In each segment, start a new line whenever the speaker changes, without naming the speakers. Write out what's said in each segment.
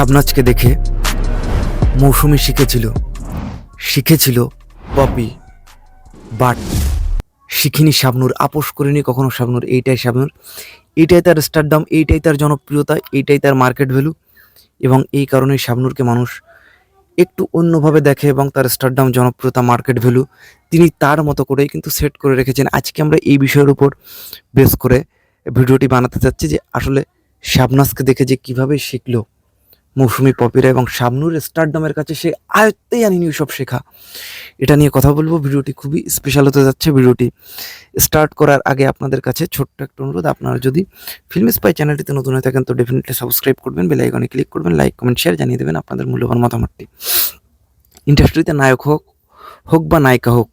শাবনাজকে দেখে মৌসুমি শিখেছিল। শিখেছিল poppy, but শিখিনি শাবনুর, আপোষ করেনি কখনো শাবনুর। এইটাই শাবনুর। এইটাই তার স্টারডাম এইটাই তার জনপ্রিয়তা, এইটাই তার মার্কেট ভ্যালু এবং এই কারণেই শাবনুরকে মানুষ একটু অন্যভাবে দেখে এবং তার স্টারডাম জনপ্রিয়তা মার্কেট ভ্যালু তিনি তার মতো করেই কিন্তু সেট করে রেখেছেন। আজকে আমরা এই বিষয়ের উপর বেস করে ভিডিওটি বানাতে চাচ্ছি যে আসলে শাবনাজকে দেখে যে কীভাবে শিখলো। মৌসুমি পপিরা এবং শাবনুর স্টারডামের কাছে সে আয়ত্তেই আনিনি সব শেখা। এটা নিয়ে কথা বলব। ভিডিওটি খুবই স্পেশাল হতে যাচ্ছে। ভিডিওটি স্টার্ট করার আগে আপনাদের কাছে ছোট্ট একটা অনুরোধ। আপনারা যদি ফিল্ম স্পাই চ্যানেলটিতে নতুন হয়ে থাকেন, তো ডেফিনেটলি সাবস্ক্রাইব করবেন বেল আইকনে ক্লিক করবেন লাইক কমেন্ট শেয়ার জানিয়ে দেবেন আপনাদের মূল্যবান মতামতটি। ইন্ডাস্ট্রিতে নায়ক হোক হোক বা নায়িকা হোক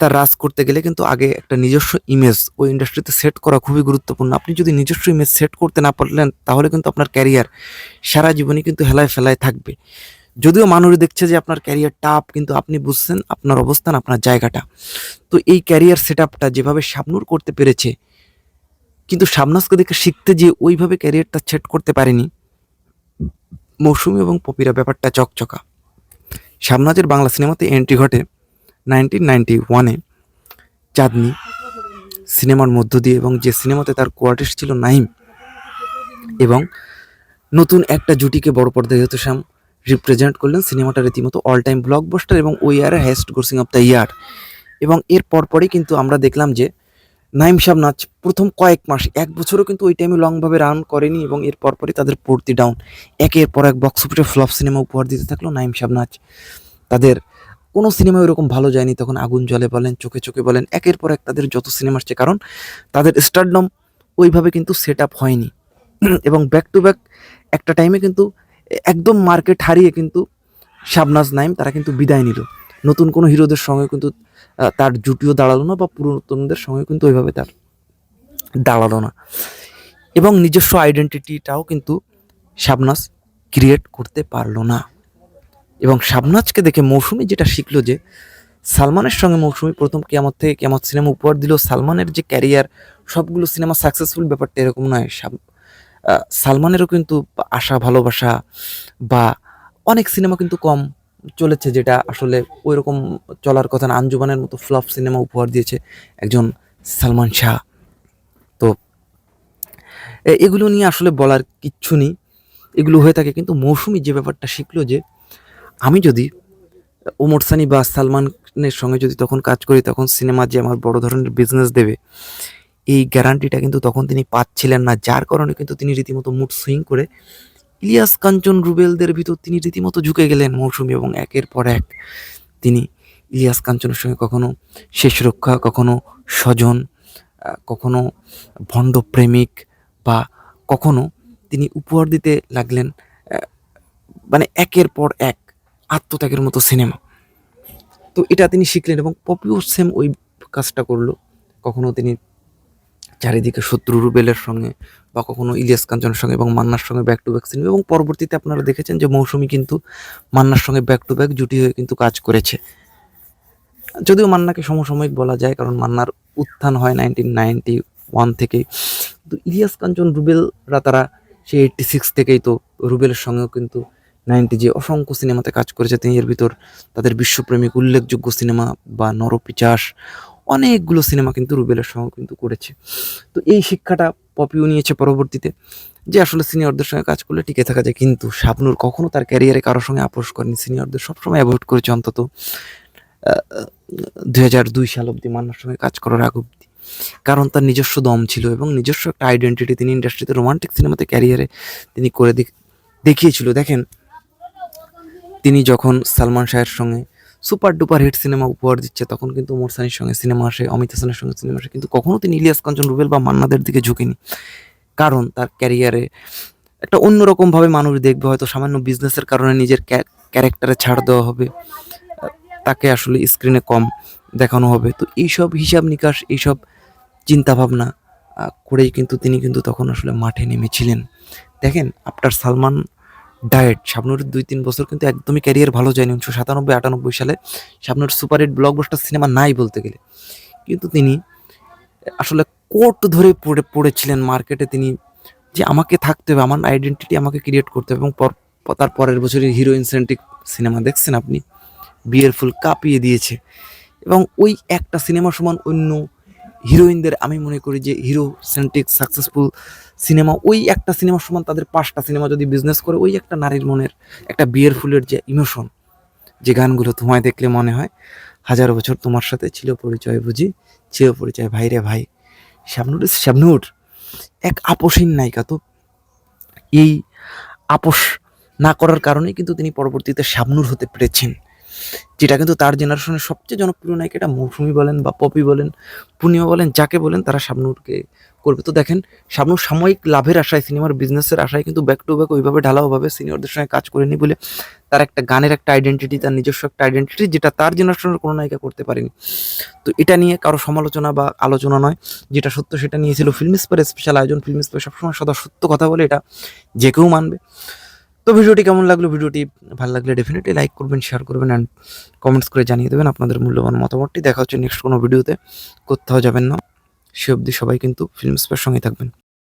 তার রাজ করতে গেলে কিন্তু আগে একটা নিজস্ব ইমেজ ওই ইন্ডাস্ট্রিতে সেট করা খুবই গুরুত্বপূর্ণ। আপনি যদি নিজস্ব ইমেজ সেট করতে না পারলেন, তাহলে কিন্তু আপনার ক্যারিয়ার সারা জীবনই কিন্তু হেলায় ফেলায় থাকবে। যদিও মানুষ দেখছে যে আপনার ক্যারিয়ার টাফ কিন্তু আপনি বুঝছেন আপনার অবস্থান, আপনার জায়গাটা। তো এই ক্যারিয়ার সেট আপটা যেভাবে শাবনুর করতে পেরেছে, কিন্তু শাবনাজকে দেখে শিখতে যে ওইভাবে ক্যারিয়ারটা সেট করতে পারেনি, মৌসুমি এবং পপিরা ব্যাপারটা চকচকা। শাবনাজের বাংলা সিনেমাতে এন্ট্রি ঘটে। নাইনটিন নাইনটি ওয়ানে চাঁদনি সিনেমার মধ্য দিয়ে এবং যে সিনেমাতে তার কোয়ার্টিস্ট ছিল নাহিম এবং নতুন একটা জুটিকে বড় পর্দায় হতে শ্যাম রিপ্রেজেন্ট করলেন সিনেমাটা রীতিমতো অল টাইম ব্লকবাস্টার এবং ওই ইয়ারের highest grossing of the year এবং এর পরপরই কিন্তু আমরা দেখলাম যে নাইম সাহেব নাচ প্রথম কয়েক মাস, এক বছরও কিন্তু ওই টাইমে লংভাবে রান করেনি এবং এর পরপরই তাদের পড়তি ডাউন একের পর এক বক্স অফিসে ফ্লপ সিনেমা উপহার দিতে থাকল নাইম সাহেব নাচ তাদের কোনো সিনেমা ওরকম ভালো যায়নি, তখন আগুন জলে বলেন, চোখে চোখে বলেন, একের পর এক তাদের যত সিনেমা আসছে, কারণ তাদের স্টারডম ওইভাবে কিন্তু সেট আপ হয়নি। এবং ব্যাক টু ব্যাক একটা টাইমে কিন্তু একদম মার্কেট হারিয়ে কিন্তু শাবনাজ নাইম তারা কিন্তু বিদায় নিল। নতুন কোনো হিরোদের সঙ্গে কিন্তু তার জুটিও দাঁড়াল না বা পুরাতনদের সঙ্গে কিন্তু ওইভাবে তার দাঁড়াল না। এবং নিজস্ব আইডেন্টিটিটাও কিন্তু শাবনাজ ক্রিয়েট করতে পারল না। এবং শাবনাজকে দেখে মৌসুমি যেটা শিখলো যে সালমানের সঙ্গে মৌসুমি প্রথম কেমত থেকে কেমত সিনেমা উপহার দিল, সালমানের যে ক্যারিয়ার, সবগুলো সিনেমা সাকসেসফুল ব্যাপারটা এরকম নয়। সালমানেরও কিন্তু আশা, ভালোবাসা বা অনেক সিনেমা কিন্তু কম চলেছে যেটা আসলে ওই রকম চলার কথা না। আঞ্জুমানের মতো ফ্লপ সিনেমা উপহার দিয়েছে একজন সালমান শাহ। তো এগুলো নিয়ে আসলে বলার কিচ্ছু নেই। এগুলো হয়ে থাকে কিন্তু মৌসুমি যে ব্যাপারটা শিখলো যে আমি যদি ওমর সানি বা সালমানের সঙ্গে যদি তখন কাজ করি, তখন সিনেমা যে আমার বড় ধরনের বিজনেস দেবে, এই গ্যারান্টিটা কিন্তু তখন তিনি পাচ্ছিলেন না, যার কারণে কিন্তু তিনি রীতিমতো মুড সুইং করে ইলিয়াস কাঞ্চন রুবেলদের ভিতর তিনি রীতিমতো ঝুঁকে গেলেন মৌসুমি এবং একের পর এক তিনি ইলিয়াস কাঞ্চনের সঙ্গে কখনো শেষ রক্ষা, কখনো স্বজন কখনো ভণ্ড প্রেমিক বা কখনো তিনি উপহার দিতে লাগলেন মানে একের পর এক। আত্মত্যাগের মতো সিনেমা। তো এটা তিনি শিখলেন এবং পপিও সেম ওই কাজটা করল। কখনো তিনি চারিদিকে শত্রু রুবেলের সঙ্গে বা কখনো ইলিয়াস কাঞ্চনের সঙ্গে এবং মান্নার সঙ্গে ব্যাক টু ব্যাক সিনেমা এবং পরবর্তীতে আপনারা দেখেছেন যে মৌসুমি কিন্তু মান্নার সঙ্গে ব্যাক টু ব্যাক জুটি হয়ে কিন্তু কাজ করেছে। যদিও মান্নাকে সমসাময়িক বলা যায় কারণ মান্নার উত্থান হয় নাইনটিন নাইনটি ওয়ান থেকে। কিন্তু ইলিয়াস কাঞ্চন রুবেলরা তারা সেই এইটটি সিক্স থেকেই তো রুবেলের সঙ্গেও কিন্তু নাইনটি যে অসংখ্য সিনেমাতে কাজ করেছে, তিনি এর ভিতর তাদের বিশ্বপ্রেমিক, উল্লেখযোগ্য সিনেমা বা নরপিচাস অনেকগুলো সিনেমা কিন্তু রুবেলের সঙ্গে কিন্তু করেছে। তো এই শিক্ষাটা পপিও নিয়েছে পরবর্তীতে, যে আসলে সিনিয়রদের সঙ্গে কাজ করলে টিকে থাকা যায়। কিন্তু শাবনুর কখনও তার ক্যারিয়ারে কারোর সঙ্গে আপোষ করেনি। সিনিয়রদের সবসময় অ্যাভয়েড করেছে অন্তত দুই হাজার দুই সাল অব্দি মান্নার সঙ্গে কাজ করার আগ অব্দি কারণ তার নিজস্ব দম ছিল এবং নিজস্ব একটা আইডেন্টিটি তিনি ইন্ডাস্ট্রিতে রোমান্টিক সিনেমাতে ক্যারিয়ারে তিনি করে দেখ- দেখিয়েছিল। দেখেন তিনি যখন সালমান শাহের সঙ্গে সুপার ডুপার হিট সিনেমা উপহার দিচ্ছে, তখন কিন্তু ওমর সানির সঙ্গে সিনেমা আসে অমিত হাসানের সঙ্গে সিনেমা আসে, কিন্তু কখনও তিনি ইলিয়াস কাঞ্চন রুবেল বা মান্নাদের দিকে ঝুঁকেনি। কারণ তার ক্যারিয়ারে একটা অন্যরকমভাবে মানুষ দেখবে, হয়তো সামান্য বিজনেসের কারণে নিজের ক্যারেক্টারে ছাড় দেওয়া হবে, তাকে আসলে স্ক্রিনে কম দেখানো হবে। তো এইসব হিসাব নিকাশ, এইসব চিন্তাভাবনা করেই কিন্তু তিনি কিন্তু তখন আসলে মাঠে নেমেছিলেন। দেখেন, আফটার সালমান ডায়েট শাবনুর দুই, তিন বছর কিন্তু একদমই ক্যারিয়ার ভালো যায়নি, উনিশশো সাতানব্বই, আটানব্বই সালে। Shabnur super hit blockbuster cinema নাই বলতে গেলে। কিন্তু তিনি, আসলে কোর্ট ধরে পড়ে, পড়েছিলেন মার্কেটে তিনি যে আমাকে থাকতে হবে, আমার আইডেন্টিটি আমাকে ক্রিয়েট করতে হবে এবং তার পরের বছরই হিরো ইনসেন্ট্রিক সিনেমা দেখছেন আপনি? বিয়ের ফুল কাঁপিয়ে দিয়েছে। এবং ওই একটা সিনেমা সমান অন্য হিরোইনদের আমি মনে করি যে হিরো সেন্টিক সাকসেসফুল সিনেমা, ওই একটা সিনেমার সমান তাদের পাঁচটা সিনেমা যদি বিজনেস করে, ওই একটা নারীর মনের একটা বিয়ের ফুলের যে ইমোশন যে গানগুলো তোমায় দেখলে মনে হয়, হাজার বছর তোমার সাথে ছিল পরিচয় বুঝি, ছিল পরিচয়, ভাই রে ভাই শাবনুর শাবনুর এক আপোষহীন নায়িকা তো, এই আপোষ না করার কারণে কিন্তু তিনি পরবর্তীতে শাবনুর হতে পেরেছেন। যেটা কিন্তু তার জেনারেশনের সবচেয়ে জনপ্রিয় নায়িকা এটা মৌসুমি বলেন বা পপি বলেন, পূর্ণিমা বলেন, যাকে বলেন তারা শাবনুরকে করবে। তো দেখেন, শাবনুর সাময়িক লাভের আশায়, সিনেমার বিজনেসের আশায় কিন্তু ব্যাক টু ব্যাক ওইভাবে ঢালাওভাবে সিনিয়রদের সঙ্গে কাজ করেনি বলে তার একটা গানের একটা আইডেন্টিটি তার নিজস্ব একটা আইডেন্টিটি যেটা তার জেনারেশনের কোনো নায়িকা করতে পারেনি। তো এটা নিয়ে কারও সমালোচনা বা আলোচনা নয়। যেটা সত্য সেটা নিয়েছিল ফিল্ম স্পেয়ার স্পেশাল আয়োজন। ফিল্ম স্পেয়ার সবসময় সদা সত্য কথা বলে এটা যে কেউ মানবে। তো ভিডিওটি কেমন লাগল? ভিডিওটি ভালো লাগলে ডেফিনেটলি লাইক করবেন শেয়ার করবেন অ্যান্ড কমেন্টস করে জানিয়ে দেবেন আপনাদের মূল্যবান মতামতটি। দেখা হচ্ছে নেক্সট কোনো ভিডিওতে কোথাও যাবেন না। সে অবধি সবাই কিন্তু ফিল্ম স্পেয়ার সঙ্গে থাকবেন।